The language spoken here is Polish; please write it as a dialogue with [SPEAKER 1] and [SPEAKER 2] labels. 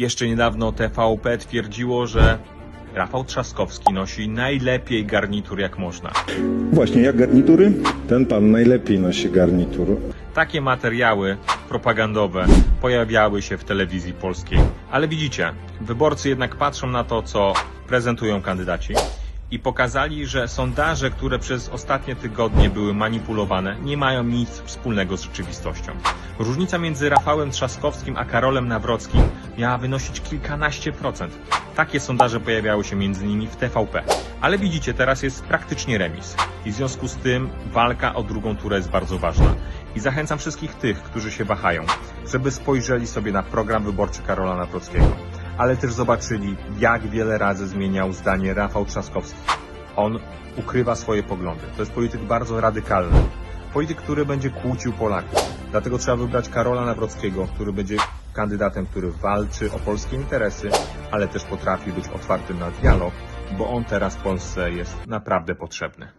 [SPEAKER 1] Jeszcze niedawno TVP twierdziło, że Rafał Trzaskowski nosi najlepiej garnitur jak można.
[SPEAKER 2] Właśnie, jak garnitury? Ten pan najlepiej nosi garnitur.
[SPEAKER 1] Takie materiały propagandowe pojawiały się w telewizji polskiej. Ale widzicie, wyborcy jednak patrzą na to, co prezentują kandydaci i pokazali, że sondaże, które przez ostatnie tygodnie były manipulowane, nie mają nic wspólnego z rzeczywistością. Różnica między Rafałem Trzaskowskim a Karolem Nawrockim miała wynosić kilkanaście procent. Takie sondaże pojawiały się między nimi w TVP. Ale widzicie, teraz jest praktycznie remis. I w związku z tym walka o drugą turę jest bardzo ważna. I zachęcam wszystkich tych, którzy się wahają, żeby spojrzeli sobie na program wyborczy Karola Nawrockiego. Ale też zobaczyli, jak wiele razy zmieniał zdanie Rafał Trzaskowski. On ukrywa swoje poglądy. To jest polityk bardzo radykalny. Polityk, który będzie kłócił Polaków. Dlatego trzeba wybrać Karola Nawrockiego, który będzie kandydatem, który walczy o polskie interesy, ale też potrafi być otwartym na dialog, bo on teraz Polsce jest naprawdę potrzebny.